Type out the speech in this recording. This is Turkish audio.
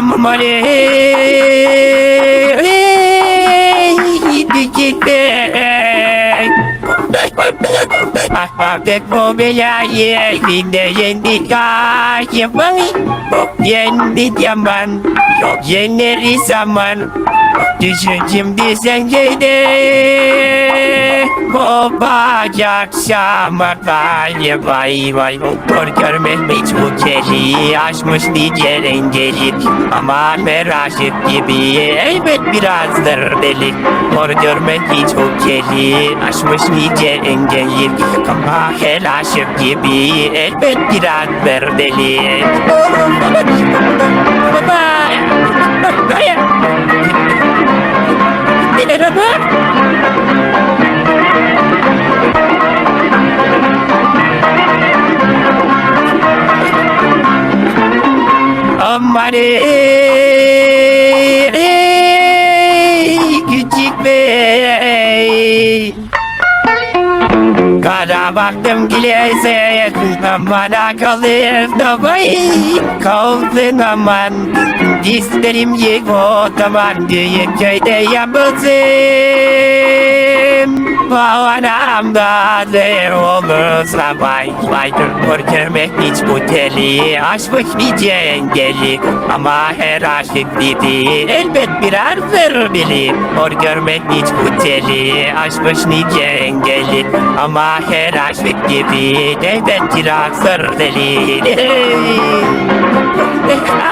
Aman Ahbabek mo belaye Hindi hindi ka Siyabang Yendi diyaman Yok yeneri zaman. Düşün şimdi sen gide Kopacak şamartayı vay vay. Kor görmek hiç keli Aşmış nice rengeli. Ama meraşık gibi. Elbet birazdır deli. Kor görmek hiç keli Aşmış nice engeli Ama hel aşık gibi. Elbet birazdır deli. Baba. Ey, küçük bey. Kara baktım kilise bana kalır da vay. Kaldın aman Dizlerim yık o zaman Büyük köyde yapılsın Bavanam da ne olursa vay Vay. Dur görmek hiç bu teli Aşmış nice engeli. Ama her aşık dedi Elbet birer bilir Hor görmek hiç bu teli Aşmış nice engeli. Ama her aşık gibi Devlet kirazdır deli Aua